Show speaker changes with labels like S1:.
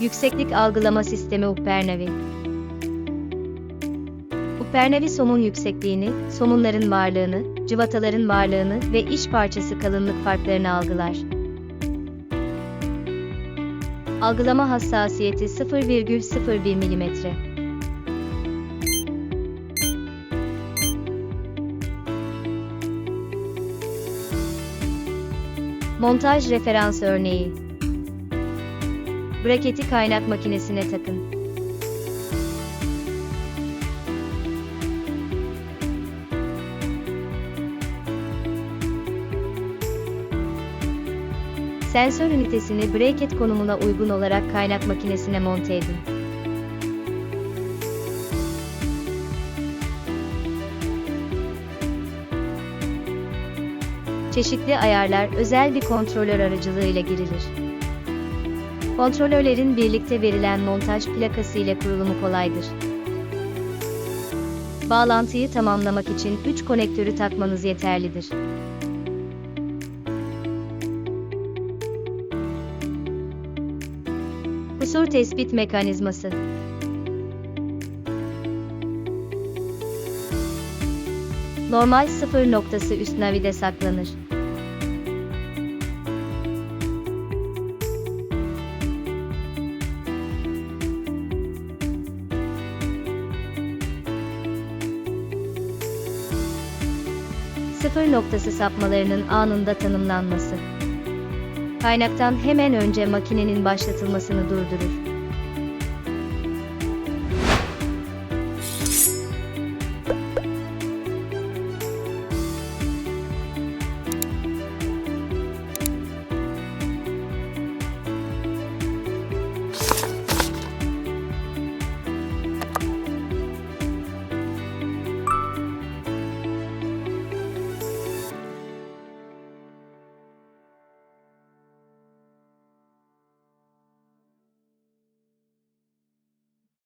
S1: Yükseklik algılama sistemi Uppernavi. Uppernavi somun yüksekliğini, somunların varlığını, cıvataların varlığını ve iş parçası kalınlık farklarını algılar. Algılama hassasiyeti 0,01 mm. Montaj referans örneği. Braketi kaynak makinesine takın. Sensör ünitesini braket konumuna uygun olarak kaynak makinesine monte edin. Çeşitli ayarlar özel bir kontrolör aracılığıyla girilir. Kontrolörlerin birlikte verilen montaj plakası ile kurulumu kolaydır. Bağlantıyı tamamlamak için 3 konektörü takmanız yeterlidir. Kusur tespit mekanizması. Normal sıfır noktası üst navide saklanır. Sıfır noktası sapmalarının anında tanımlanması. Kaynaktan hemen önce makinenin başlatılmasını durdurur.